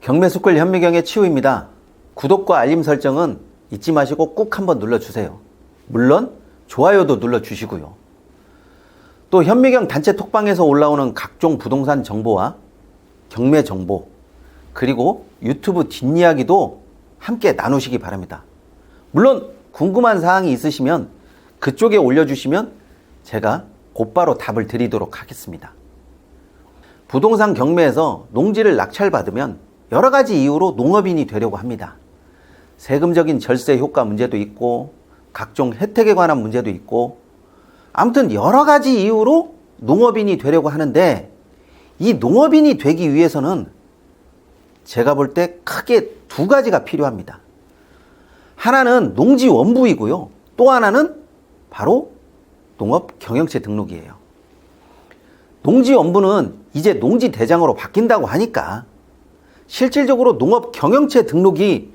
경매수꿀 현미경의 치우입니다. 구독과 알림 설정은 잊지 마시고 꾹 한번 눌러주세요. 물론 좋아요도 눌러주시고요. 또 현미경 단체 톡방에서 올라오는 각종 부동산 정보와 경매 정보 그리고 유튜브 뒷이야기도 함께 나누시기 바랍니다. 물론 궁금한 사항이 있으시면 그쪽에 올려주시면 제가 곧바로 답을 드리도록 하겠습니다. 부동산 경매에서 농지를 낙찰받으면 여러 가지 이유로 농업인이 되려고 합니다. 세금적인 절세 효과 문제도 있고 각종 혜택에 관한 문제도 있고 아무튼 여러 가지 이유로 농업인이 되려고 하는데 이 농업인이 되기 위해서는 제가 볼 때 크게 두 가지가 필요합니다. 하나는 농지 원부이고요. 또 하나는 바로 농업 경영체 등록이에요. 농지 원부는 이제 농지 대장으로 바뀐다고 하니까 실질적으로 농업 경영체 등록이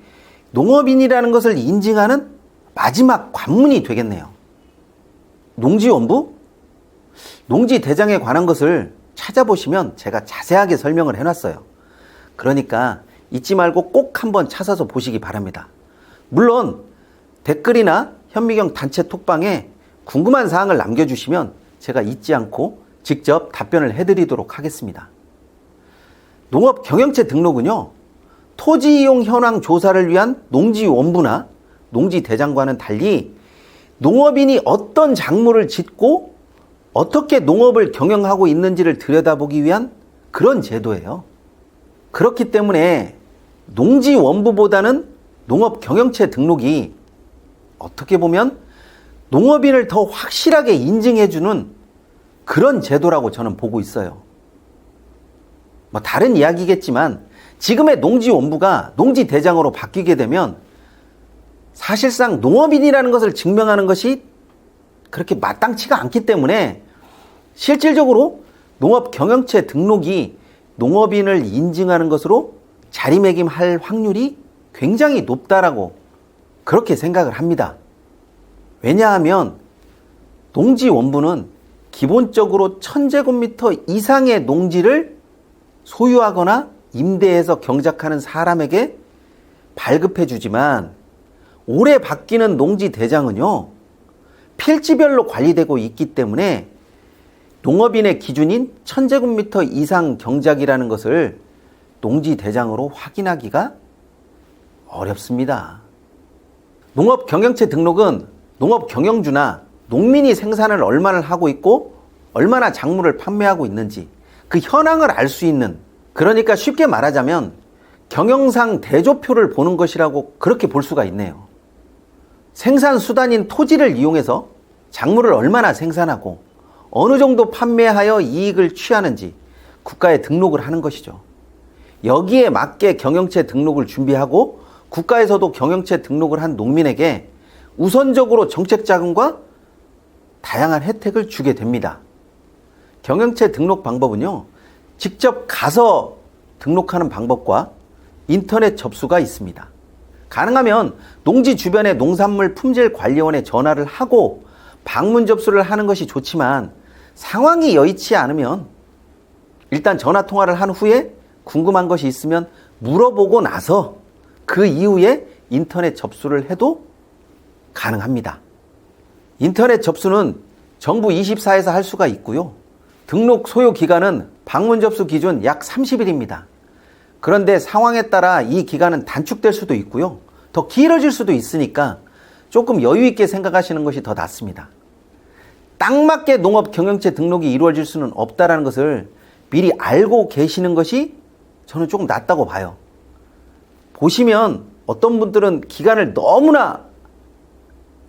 농업인이라는 것을 인증하는 마지막 관문이 되겠네요. 농지 원부? 농지 대장에 관한 것을 찾아보시면 제가 자세하게 설명을 해놨어요. 그러니까 잊지 말고 꼭 한번 찾아서 보시기 바랍니다. 물론 댓글이나 현미경 단체 톡방에 궁금한 사항을 남겨주시면 제가 잊지 않고 직접 답변을 해드리도록 하겠습니다. 농업 경영체 등록은요, 토지 이용 현황 조사를 위한 농지 원부나 농지 대장과는 달리 농업인이 어떤 작물을 짓고 어떻게 농업을 경영하고 있는지를 들여다보기 위한 그런 제도예요. 그렇기 때문에 농지 원부보다는 농업 경영체 등록이 어떻게 보면 농업인을 더 확실하게 인증해주는 그런 제도라고 저는 보고 있어요. 뭐 다른 이야기겠지만 지금의 농지 원부가 농지 대장으로 바뀌게 되면 사실상 농업인이라는 것을 증명하는 것이 그렇게 마땅치가 않기 때문에 실질적으로 농업 경영체 등록이 농업인을 인증하는 것으로 자리매김할 확률이 굉장히 높다라고 그렇게 생각을 합니다. 왜냐하면 농지 원부는 기본적으로 1000제곱미터 이상의 농지를 소유하거나 임대해서 경작하는 사람에게 발급해 주지만 올해 바뀌는 농지 대장은요, 필지별로 관리되고 있기 때문에 농업인의 기준인 1000제곱미터 이상 경작이라는 것을 농지 대장으로 확인하기가 어렵습니다. 농업 경영체 등록은 농업 경영주나 농민이 생산을 얼마나 하고 있고 얼마나 작물을 판매하고 있는지 그 현황을 알 수 있는 그러니까 쉽게 말하자면 경영상 대조표를 보는 것이라고 그렇게 볼 수가 있네요. 생산 수단인 토지를 이용해서 작물을 얼마나 생산하고 어느 정도 판매하여 이익을 취하는지 국가에 등록을 하는 것이죠. 여기에 맞게 경영체 등록을 준비하고 국가에서도 경영체 등록을 한 농민에게 우선적으로 정책 자금과 다양한 혜택을 주게 됩니다. 경영체 등록 방법은요, 직접 가서 등록하는 방법과 인터넷 접수가 있습니다. 가능하면 농지 주변의 농산물 품질 관리원에 전화를 하고 방문 접수를 하는 것이 좋지만 상황이 여의치 않으면 일단 전화 통화를 한 후에 궁금한 것이 있으면 물어보고 나서 그 이후에 인터넷 접수를 해도 가능합니다. 인터넷 접수는 정부 24에서 할 수가 있고요. 등록 소요 기간은 방문 접수 기준 약 30일입니다. 그런데 상황에 따라 이 기간은 단축될 수도 있고요. 더 길어질 수도 있으니까 조금 여유 있게 생각하시는 것이 더 낫습니다. 딱 맞게 농업 경영체 등록이 이루어질 수는 없다라는 것을 미리 알고 계시는 것이 저는 조금 낫다고 봐요. 보시면 어떤 분들은 기간을 너무나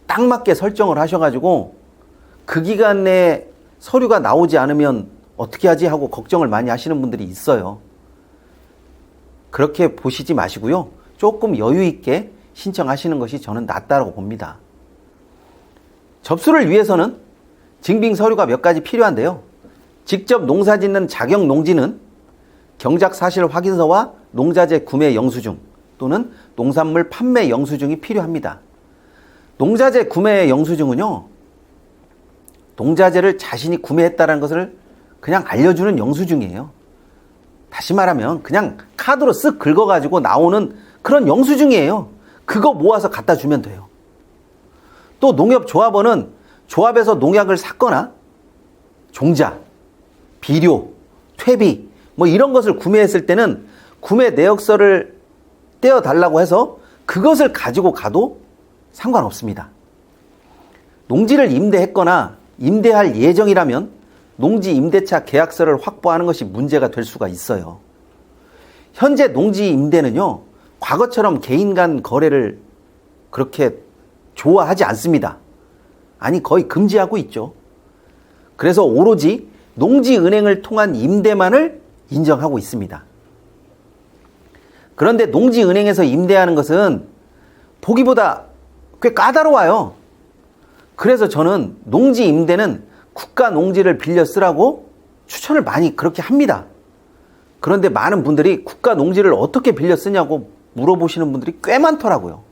딱 맞게 설정을 하셔가지고 그 기간 내에 서류가 나오지 않으면 어떻게 하지 하고 걱정을 많이 하시는 분들이 있어요. 그렇게 보시지 마시고요. 조금 여유 있게 신청하시는 것이 저는 낫다고 봅니다. 접수를 위해서는 증빙 서류가 몇 가지 필요한데요. 직접 농사 짓는 자격 농지는 경작 사실 확인서와 농자재 구매 영수증 또는 농산물 판매 영수증이 필요합니다. 농자재 구매 영수증은요, 농자재를 자신이 구매했다는 것을 그냥 알려주는 영수증이에요. 다시 말하면 그냥 카드로 쓱 긁어가지고 나오는 그런 영수증이에요. 그거 모아서 갖다 주면 돼요. 또 농협조합원은 조합에서 농약을 샀거나 종자, 비료, 퇴비 뭐 이런 것을 구매했을 때는 구매 내역서를 떼어 달라고 해서 그것을 가지고 가도 상관없습니다. 농지를 임대했거나 임대할 예정이라면 농지 임대차 계약서를 확보하는 것이 문제가 될 수가 있어요. 현재 농지 임대는요, 과거처럼 개인 간 거래를 그렇게 좋아하지 않습니다. 아니, 거의 금지하고 있죠. 그래서 오로지 농지은행을 통한 임대만을 인정하고 있습니다. 그런데 농지은행에서 임대하는 것은 보기보다 꽤 까다로워요. 그래서 저는 농지 임대는 국가 농지를 빌려 쓰라고 추천을 많이 그렇게 합니다. 그런데 많은 분들이 국가 농지를 어떻게 빌려 쓰냐고 물어보시는 분들이 꽤 많더라고요.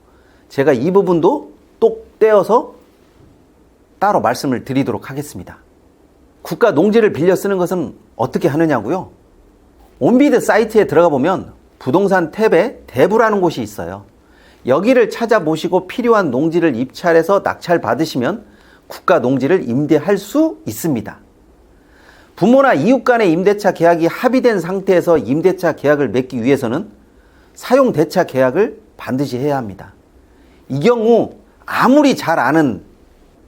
제가 이 부분도 똑 떼어서 따로 말씀을 드리도록 하겠습니다. 국가 농지를 빌려 쓰는 것은 어떻게 하느냐고요? 온비드 사이트에 들어가 보면 부동산 탭에 대부라는 곳이 있어요. 여기를 찾아보시고 필요한 농지를 입찰해서 낙찰 받으시면 국가 농지를 임대할 수 있습니다. 부모나 이웃 간의 임대차 계약이 합의된 상태에서 임대차 계약을 맺기 위해서는 사용 대차 계약을 반드시 해야 합니다. 이 경우 아무리 잘 아는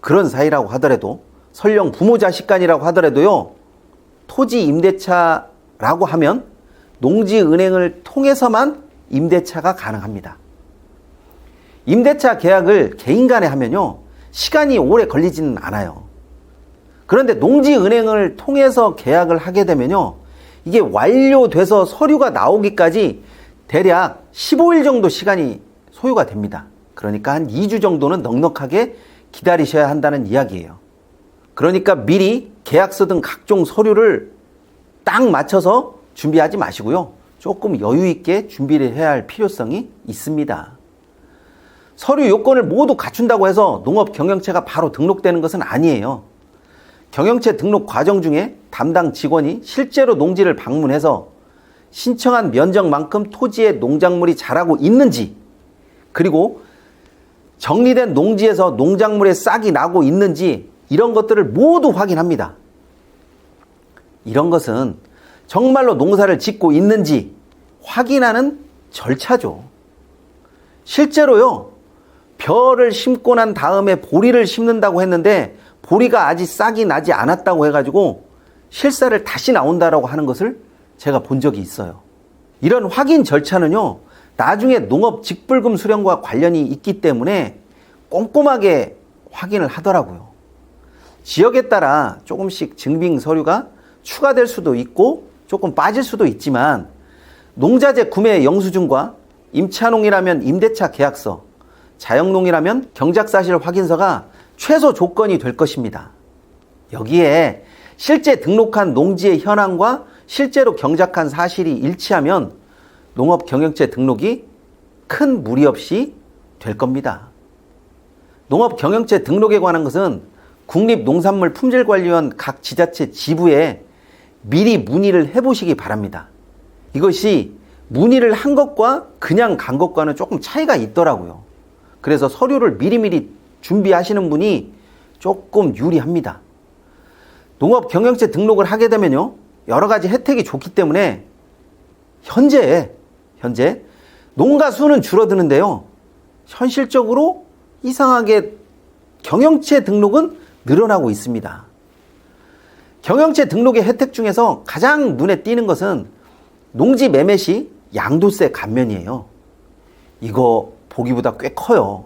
그런 사이라고 하더라도 설령 부모 자식 간이라고 하더라도요. 토지 임대차라고 하면 농지 은행을 통해서만 임대차가 가능합니다. 임대차 계약을 개인 간에 하면요. 시간이 오래 걸리지는 않아요. 그런데 농지은행을 통해서 계약을 하게 되면요. 이게 완료돼서 서류가 나오기까지 대략 15일 정도 시간이 소요가 됩니다. 그러니까 한 2주 정도는 넉넉하게 기다리셔야 한다는 이야기예요. 그러니까 미리 계약서 등 각종 서류를 딱 맞춰서 준비하지 마시고요. 조금 여유 있게 준비를 해야 할 필요성이 있습니다. 서류 요건을 모두 갖춘다고 해서 농업 경영체가 바로 등록되는 것은 아니에요. 경영체 등록 과정 중에 담당 직원이 실제로 농지를 방문해서 신청한 면적만큼 토지에 농작물이 자라고 있는지 그리고 정리된 농지에서 농작물의 싹이 나고 있는지 이런 것들을 모두 확인합니다. 이런 것은 정말로 농사를 짓고 있는지 확인하는 절차죠. 실제로요, 벼를 심고 난 다음에 보리를 심는다고 했는데 보리가 아직 싹이 나지 않았다고 해가지고 실사를 다시 나온다라고 하는 것을 제가 본 적이 있어요. 이런 확인 절차는요, 나중에 농업 직불금 수령과 관련이 있기 때문에 꼼꼼하게 확인을 하더라고요. 지역에 따라 조금씩 증빙 서류가 추가될 수도 있고 조금 빠질 수도 있지만 농자재 구매 영수증과 임차농이라면 임대차 계약서, 자영농이라면 경작사실 확인서가 최소 조건이 될 것입니다. 여기에 실제 등록한 농지의 현황과 실제로 경작한 사실이 일치하면 농업 경영체 등록이 큰 무리 없이 될 겁니다. 농업 경영체 등록에 관한 것은 국립농산물 품질관리원 각 지자체 지부에 미리 문의를 해보시기 바랍니다. 이것이 문의를 한 것과 그냥 간 것과는 조금 차이가 있더라고요. 그래서 서류를 미리미리 준비하시는 분이 조금 유리합니다. 농업 경영체 등록을 하게 되면요. 여러 가지 혜택이 좋기 때문에 현재 현재 농가 수는 줄어드는데요. 현실적으로 이상하게 경영체 등록은 늘어나고 있습니다. 경영체 등록의 혜택 중에서 가장 눈에 띄는 것은 농지 매매 시 양도세 감면이에요. 이거 보기보다 꽤 커요.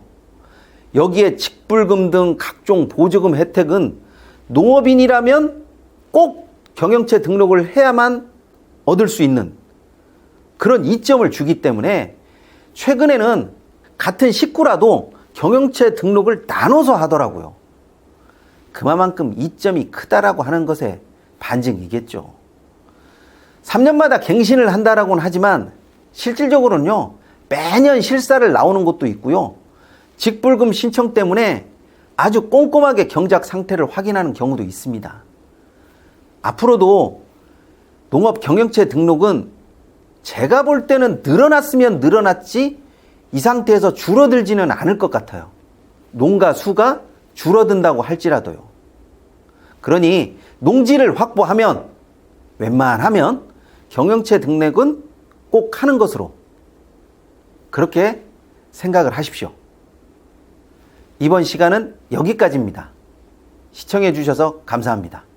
여기에 직불금 등 각종 보조금 혜택은 농업인이라면 꼭 경영체 등록을 해야만 얻을 수 있는 그런 이점을 주기 때문에 최근에는 같은 식구라도 경영체 등록을 나눠서 하더라고요. 그만큼 이점이 크다라고 하는 것에 반증이겠죠. 3년마다 갱신을 한다라고는 하지만 실질적으로는요, 매년 실사를 나오는 곳도 있고요. 직불금 신청 때문에 아주 꼼꼼하게 경작 상태를 확인하는 경우도 있습니다. 앞으로도 농업 경영체 등록은 제가 볼 때는 늘어났으면 늘어났지 이 상태에서 줄어들지는 않을 것 같아요. 농가 수가 줄어든다고 할지라도요. 그러니 농지를 확보하면 웬만하면 경영체 등록은 꼭 하는 것으로 그렇게 생각을 하십시오. 이번 시간은 여기까지입니다. 시청해 주셔서 감사합니다.